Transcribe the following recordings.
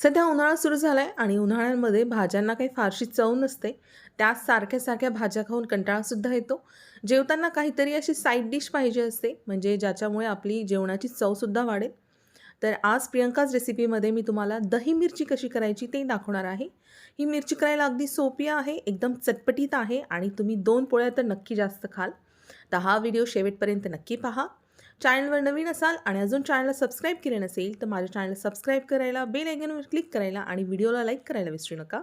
सध्या उन्हाळा सुरू झाला आहे आणि उन्हाळ्यामध्ये भाज्यांना काही फारशी चव नसते. त्याच सारख्या सारख्या भाज्या खाऊन कंटाळासुद्धा येतो. जेवताना काहीतरी अशी साईड डिश पाहिजे असते म्हणजे ज्याच्यामुळे आपली जेवणाची चवसुद्धा वाढेल. तर आज प्रियंकाच रेसिपीमध्ये मी तुम्हाला दही मिरची कशी करायची ते दाखवणार आहे. ही मिरची करायला अगदी सोपी आहे एकदम चटपटीत आहे आणि तुम्ही दोन पोळ्या तर नक्की जास्त खाल. तर हा व्हिडिओ शेवटपर्यंत नक्की पहा. चॅनलवर नवीन असाल आणि अजून चॅनलला सबस्क्राईब केले नसेल तर माझ्या चॅनलला सबस्क्राईब करायला बेल आयकॉनवर क्लिक करायला आणि व्हिडिओला लाईक करायला विसरू नका.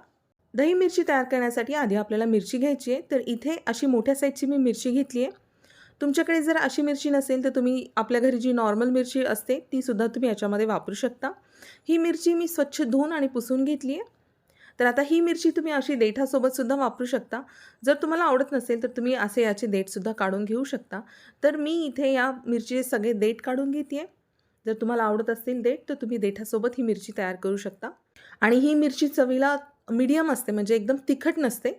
दही मिरची तयार करण्यासाठी आधी आपल्याला मिरची घ्यायची आहे. तर इथे अशी मोठ्या साईजची मी मिरची घेतली आहे. तुमच्याकडे जर अशी मिरची नसेल तर तुम्ही आपल्या घरी जी नॉर्मल मिरची असते तीसुद्धा तुम्ही याच्यामध्ये वापरू शकता. ही मिरची मी स्वच्छ धुवून आणि पुसून घेतली आहे. तर आता ही मिरची तुम्ही अशी देठासोबतसुद्धा वापरू शकता. जर तुम्हाला आवडत नसेल तर तुम्ही असे याचे देठसुद्धा काढून घेऊ शकता. तर मी इथे या मिरचीचे सगळे देठ काढून घेते जर तुम्हाला आवडत असतील देठ तर तुम्ही देठासोबत ही मिरची तयार करू शकता. आणि ही मिरची चवीला मीडियम असते म्हणजे एकदम तिखट नसते.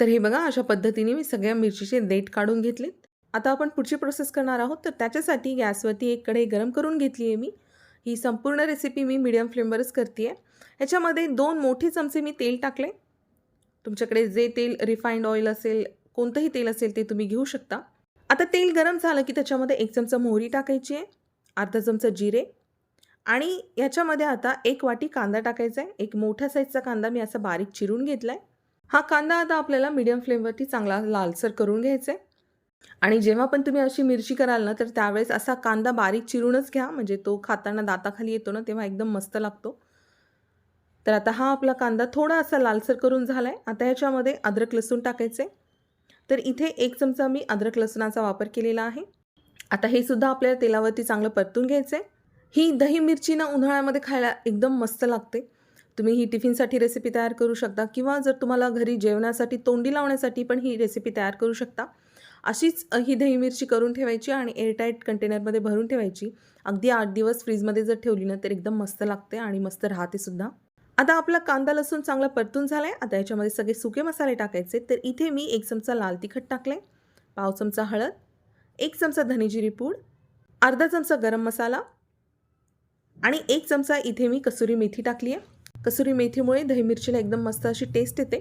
तर हे बघा अशा पद्धतीने मी सगळ्या मिरचीचे देठ काढून घेतलेत. आता आपण पुढची प्रोसेस करणार आहोत. तर त्याच्यासाठी गॅसवरती एक कढई गरम करून घेतली आहे मी. ही संपूर्ण रेसिपी मी मीडियम फ्लेमवरच करते आहे ह्याच्यामध्ये दोन मोठे चमचे मी तेल टाकले तुमच्याकडे जे तेल रिफाईंड ऑइल असेल कोणतंही तेल असेल ते तुम्ही घेऊ शकता. आता तेल गरम झालं की त्याच्यामध्ये एक चमचा मोहरी टाकायची आहे अर्धा चमचा जिरे आणि याच्यामध्ये आता एक वाटी कांदा टाकायचा आहे. एक मोठ्या साईजचा कांदा मी असा बारीक चिरून घेतला आहे हा कांदा आता आपल्याला मीडियम फ्लेमवरती चांगला लालसर करून घ्यायचा आहे. आणि जेव्हा पण तुम्ही अशी मिरची कराल ना तर त्यावेळेस असा कांदा बारीक चिरूनच घ्या. म्हणजे तो खाताना दाताखाली येतो ना तेव्हा एकदम मस्त लागतो. तर आता हा आपला कांदा थोडा असा लालसर करून झाला आहे आता ह्याच्यामध्ये अद्रक लसूण टाकायचे. तर इथे एक चमचा मी अद्रक लसणाचा वापर केलेला आहे. आता हे सुद्धा आपल्याला तेलावरती चांगलं परतून घ्यायचं आहे ही दही मिरची ना उन्हाळ्यामध्ये खायला एकदम मस्त लागते. तुम्ही ही टिफिनसाठी रेसिपी तयार करू शकता. किंवा जर तुम्हाला घरी जेवणासाठी तोंडी लावण्यासाठी पण ही रेसिपी तयार करू शकता. अशीच ही दही मिरची करून ठेवायची आणि एअरटाईट कंटेनरमध्ये भरून ठेवायची. अगदी आठ दिवस फ्रीजमध्ये जर ठेवली ना तर एकदम मस्त लागते आणि मस्त राहते सुद्धा. आता आपला कांदा लसूण चांगला परतून झाला आहे आता याच्यामध्ये सगळे सुके मसाले टाकायचे. तर इथे मी एक चमचा लाल तिखट टाकलं आहे पाव चमचा हळद. एक चमचा धनेजिरी पूड. अर्धा चमचा गरम मसाला. आणि एक चमचा इथे मी कसुरी मेथी टाकली आहे कसुरी मेथीमुळे दही मिरचीला एकदम मस्त अशी टेस्ट येते.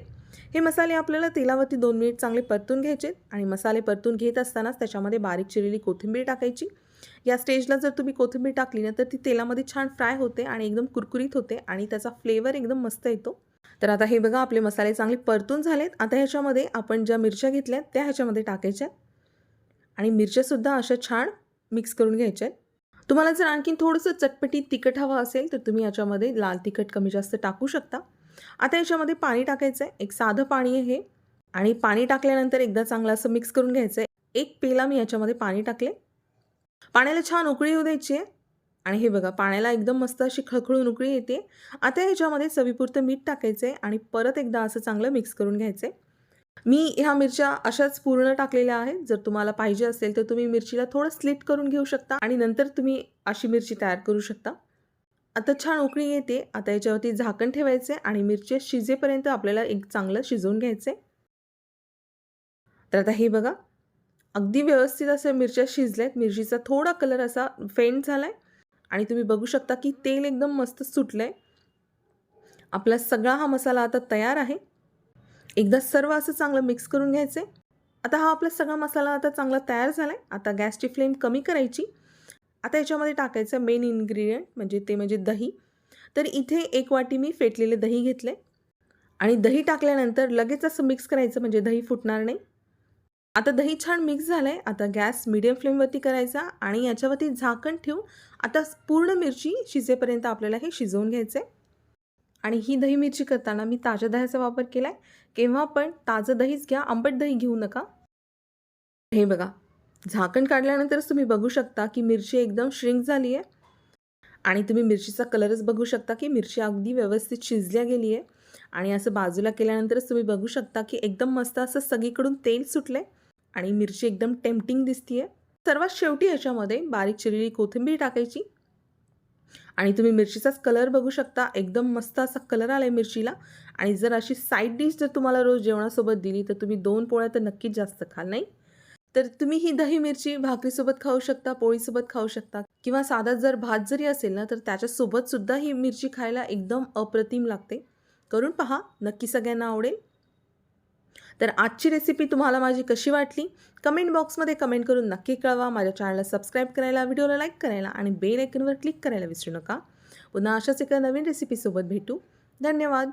हे मसाले आपल्याला तेलावरती दोन मिनिट चांगले परतून घ्यायचे आणि मसाले परतून घेत असतानाच त्याच्यामध्ये बारीक चिरलेली कोथिंबीर टाकायची. या स्टेजला जर तुम्ही कोथिंबीर टाकली ना तर ती तेलामध्ये छान फ्राय होते आणि एकदम कुरकुरीत होते आणि त्याचा फ्लेवर एकदम मस्त येतो. तर आता हे बघा आपले मसाले चांगले परतून झालेत. आता ह्याच्यामध्ये आपण ज्या मिरच्या घेतल्यात त्या ह्याच्यामध्ये टाकायच्या आणि मिरच्यासुद्धा अशा छान मिक्स करून घ्यायच्या तुम्हाला जर आणखीन थोडंसं चटपटीत तिखट हवं असेल तर तुम्ही याच्यामध्ये लाल तिखट कमी जास्त टाकू शकता. आता याच्यामध्ये पाणी टाकायचं आहे एक साधं पाणी आहे. हे आणि पाणी टाकल्यानंतर एकदा चांगलं असं मिक्स करून घ्यायचं आहे एक पेला मी याच्यामध्ये पाणी टाकले. पाण्याला छान उकळी येऊ द्यायची आहे. आणि हे बघा पाण्याला एकदम मस्त अशी खळखळून उकळी येते. आता ह्याच्यामध्ये चवीपुरतं मीठ टाकायचं आहे आणि परत एकदा असं चांगलं मिक्स करून घ्यायचं आहे मी ह्या मिरच्या अशाच पूर्ण टाकलेल्या आहेत. जर तुम्हाला पाहिजे असेल तर तुम्ही मिरचीला थोडं स्लिट करून घेऊ शकता. आणि नंतर तुम्ही अशी मिरची तयार करू शकता. आता छान उकळी येते. आता याच्यावरती झाकण ठेवायचे आणि मिरच्या शिजेपर्यंत आपल्याला एक चांगलं शिजवून घ्यायचं. आहे तर आता हे बघा. अगदी व्यवस्थित असं मिरच्या शिजल्यात. मिरचीचा थोडा कलर असा फेंट झाला आहे आणि तुम्ही बघू शकता की तेल एकदम मस्त सुटलं आहे आपला सगळा हा मसाला आता तयार आहे. एकदा सर्व असं चांगलं मिक्स करून घ्यायचं. आहे आता हा आपला सगळा मसाला आता चांगला तयार झाला आहे आता गॅसची फ्लेम कमी करायची. आता याच्यामध्ये टाकायचं मेन इन्ग्रेडियंट म्हणजे ते म्हणजे दही. तर इथे एक वाटी मी फेटलेले दही घेतले. आणि दही टाकल्यानंतर लगेच असं मिक्स करायचं म्हणजे दही फुटणार नाही. आता दही छान मिक्स झालं आहे आता गॅस मिडियम फ्लेमवरती करायचा आणि याच्यावरती झाकण ठेवून आता पूर्ण मिरची शिजेपर्यंत आपल्याला हे शिजवून घ्यायचं आहे आणि ही दही मिरची करताना मी ताज्या दह्याचा वापर केला आहे केव्हा पण ताजं दहीच घ्या आंबट दही घेऊ नका. हे बघा झाकण काढल्यानंतरच तुम्ही बघू शकता की मिरची एकदम श्रिंक झाली आहे. आणि तुम्ही मिरचीचा कलरच बघू शकता की मिरची अगदी व्यवस्थित शिजल्या गेली आहे. आणि असं बाजूला केल्यानंतरच तुम्ही बघू शकता की एकदम मस्त असं सगळीकडून तेल सुटलं आहे आणि मिरची एकदम टेम्पटिंग दिसते आहे सर्वात शेवटी ह्याच्यामध्ये बारीक चिरलेली कोथिंबीर टाकायची. आणि तुम्ही मिरचीचाच कलर बघू शकता. एकदम मस्त असा कलर आला आहे मिरचीला. आणि जर अशी साईड डिश जर तुम्हाला रोज जेवणासोबत दिली तर तुम्ही दोन पोळ्या तर नक्कीच जास्त खाल नाही? तर तुम्ही ही दही मिरची भाकरीसोबत खाऊ शकता पोळीसोबत खाऊ शकता. किंवा साधा जर भात जरी असेल ना तर त्याच्यासोबतसुद्धा ही मिरची खायला एकदम अप्रतिम लागते. करून पहा नक्की सगळ्यांना आवडेल. तर आजची रेसिपी तुम्हाला माझी कशी वाटली? कमेंट बॉक्समध्ये कमेंट करून नक्की कळवा. माझ्या चॅनलला सबस्क्राईब करायला व्हिडिओला लाईक करायला आणि बेल आयकनवर क्लिक करायला विसरू नका. पुन्हा अशाच एका नवीन रेसिपीसोबत भेटू. धन्यवाद.